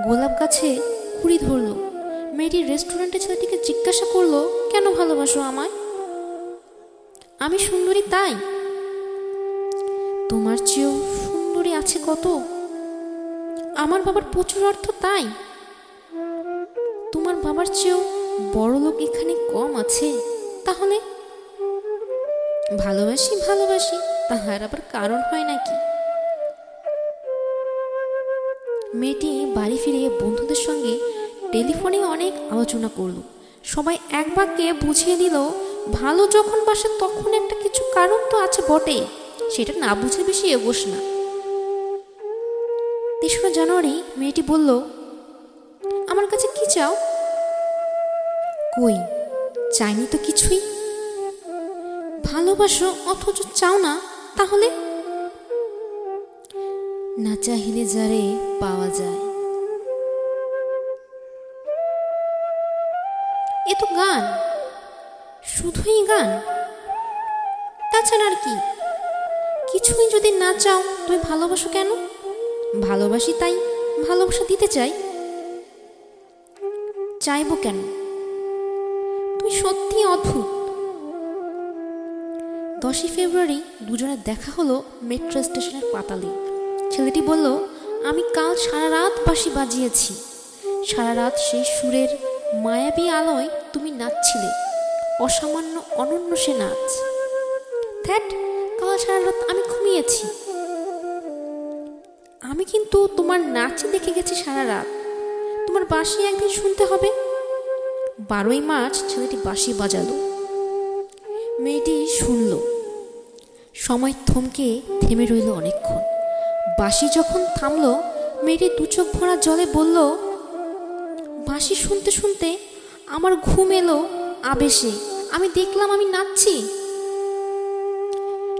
গোলাপ গাছে কুড়ি ধরলো। মেয়েটি রেস্টুরেন্টে ছেলেটিকে জিজ্ঞাসা করল, কেন ভালোবাসো আমায়? আমি সুন্দরী তাই। তোমার চেয়েও সুন্দরী আছে কত? আমার বাবার প্রচুর অর্থ তাই। তোমার বাবার চেয়েও বড় লোক এখানে কম আছে, তাহলে? ভালোবাসি ভালোবাসি, তাহার আবার কারণ হয় নাকি? মেয়েটি বাড়ি ফিরে বন্ধুদের সঙ্গে টেলিফোনে অনেক আলোচনা করল। সবাই এক বাক্যে বুঝিয়ে দিল, ভালো যখন বাসে তখন একটা কিছু কারণ তো আছে বটে সেটা না বুঝে বেশি এগোস না। তেসরা জানুয়ারি মেয়েটি বলল, আমার কাছে কি চাও? কই, চাইনি তো কিছুই। ভালোবাসো অথচ চাও না, তাহলে? না চাহিলে যারে পাওয়া যায়। এ তো গান। শুধুই গান। তাছাড়া আর কি? কিছুই যদি না চাও, তুমি ভালোবাসো কেন? ভালোবাসি তাই ভালোবাসা দিতে চাই। চাইব কেন? তুমি সত্যি অদ্ভুত। দশই ফেব্রুয়ারি দুজনের দেখা হলো মেট্রো স্টেশনের পাতালে। ছেলেটি বলল, আমি কাল সারা রাত বাঁশি বাজিয়েছি। সারা রাত সেই সুরের মায়াবী আলোয় তুমি নাচছিলে। অসামান্য অনন্য সে নাচ। থ্যাট কাল সারা রাত আমি ঘুমিয়েছি। আমি কিন্তু তোমার নাচ দেখে গেছি সারা রাত। তোমার বাঁশি একদিন শুনতে হবে। বারোই মার্চ ছেলেটি বাঁশি বাজালো। মেয়েটি শুনল। সময় থমকে থেমে রইল অনেকক্ষণ। বাঁশি যখন থামলো, মেয়েটি দু চোখ ভরা জলে বলল, বাঁশি শুনতে শুনতে আমার ঘুম এলো আবেশে। আমি দেখলাম আমি নাচছি।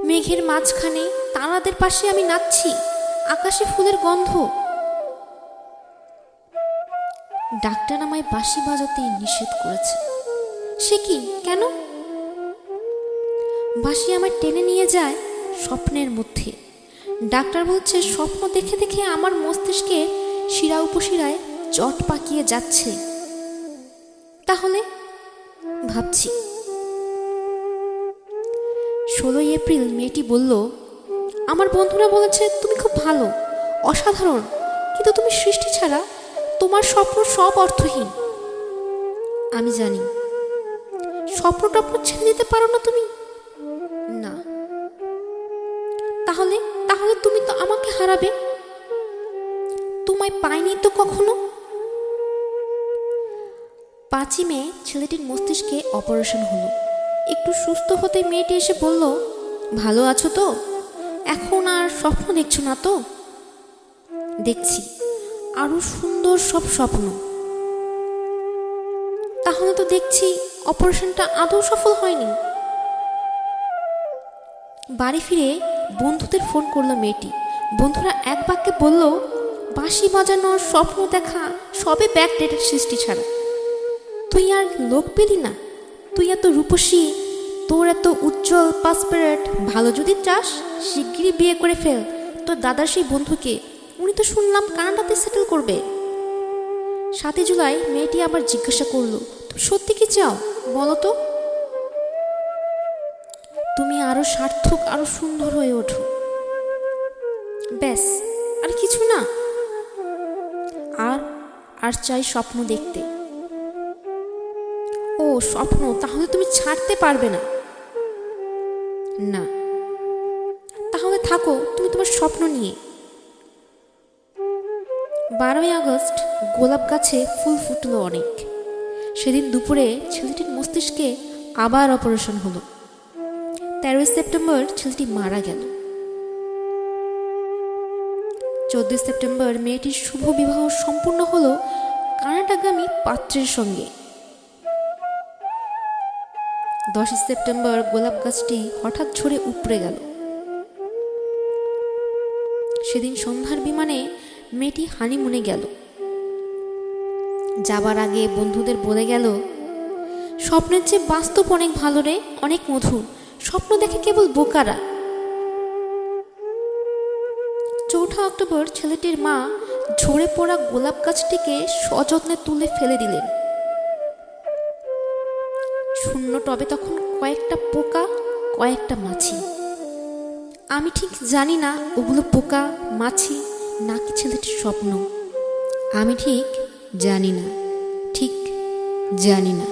মেঘের মাঝখানে তারাদের পাশে আমি নাচছি। আকাশে ফুলের গন্ধ। ডাক্তার আমায় বাঁশি বাজাতে নিষেধ করেছে। সে কি? কেন? বাঁশি আমার টেনে নিয়ে যায় স্বপ্নের মধ্যে। ডাক্তার বলছে, স্বপ্ন দেখে দেখে আমার মস্তিষ্কে শিরা উপশিরায় চট পাকিয়ে যাচ্ছে। তাহলে ভাবছি। ষোলোই এপ্রিল মেয়েটি বলল, আমার বন্ধুরা বলেছে তুমি খুব ভালো, অসাধারণ, কিন্তু তুমি সৃষ্টি ছাড়া তোমার স্বপ্ন সব অর্থহীন। আমি জানি স্বপ্ন টপ্ন ছেড়ে দিতে পারো না তুমি? না। তাহলে তাহলে তুমি তো আমাকে হারাবে। তোমায় পাইনি তো কখনো? পাঁচই মে ছেলেটির মস্তিষ্কে অপারেশন হলো। একটু সুস্থ হতে মেয়েটি এসে বলল, ভালো আছো তো? এখন আর স্বপ্ন দেখছ না তো? দেখছি। আরও সুন্দর সব স্বপ্ন। তাহলে তো দেখছি অপারেশনটা আদৌ সফল হয়নি। বাড়ি ফিরে বন্ধুদের ফোন করল মেয়েটি। বন্ধুরা এক বাক্যে বলল, বাঁশি বাজানোর স্বপ্ন দেখা সবে ব্যাক ডেটের সৃষ্টি ছাড়া। তুই আর লোক পেলি না। তুই এত রূপসী। তোর এত উজ্জ্বল পাসপেরেট ভালো যদি চাস, শিগগিরই বিয়ে করে ফেল। তোর দাদার সেই বন্ধুকে। উনি তো শুনলাম কানাডাতে সেটেল করবে। সাতই জুলাই মেয়েটি আবার জিজ্ঞাসা করল, তুমি সত্যি কি চাও? বলো তো। তুমি আরও সার্থক, আরও সুন্দর হয়ে ওঠো। ব্যাস, আর কিছু না। আর আর চাই স্বপ্ন দেখতে। ও, স্বপ্ন, তাহলে তুমি ছাড়তে পারবে না। না। তাহলে থাকো, তুমি তোমার স্বপ্ন নিয়ে। বারোই আগস্ট, গোলাপ গাছে ফুল ফুটলো অনেক। সেদিন দুপুরে ছেলেটির মস্তিষ্কে আবার অপারেশন হলো। তেরোই সেপ্টেম্বর ছেলেটি মারা গেল। চোদ্দই সেপ্টেম্বর মেয়েটির শুভ বিবাহ সম্পূর্ণ হলো কানাডাগামী পাত্রের সঙ্গে। দশই সেপ্টেম্বর গোলাপ গাছটি হঠাৎ ঝরে উপড়ে গেল। সেদিন সন্ধ্যার বিমানে মেয়েটি হানিমুনে গেল। যাবার আগে বন্ধুদের বলে গেল, স্বপ্নের চেয়ে বাস্তব অনেক ভালো রে, অনেক মধুর। স্বপ্ন দেখে কেবল বোকারা। চৌঠা অক্টোবর ছেলেটির মা ঝরে পড়া গোলাপ গাছটিকে সযত্নে তুলে ফেলে দিলেন। শূন্য টবে তখন কয়েকটা পোকা, কয়েকটা মাছি। আমি ঠিক জানি না ওগুলো পোকা, মাছি নাকি ছেলেটির স্বপ্ন। আমি ঠিক জানি না, ঠিক জানি না।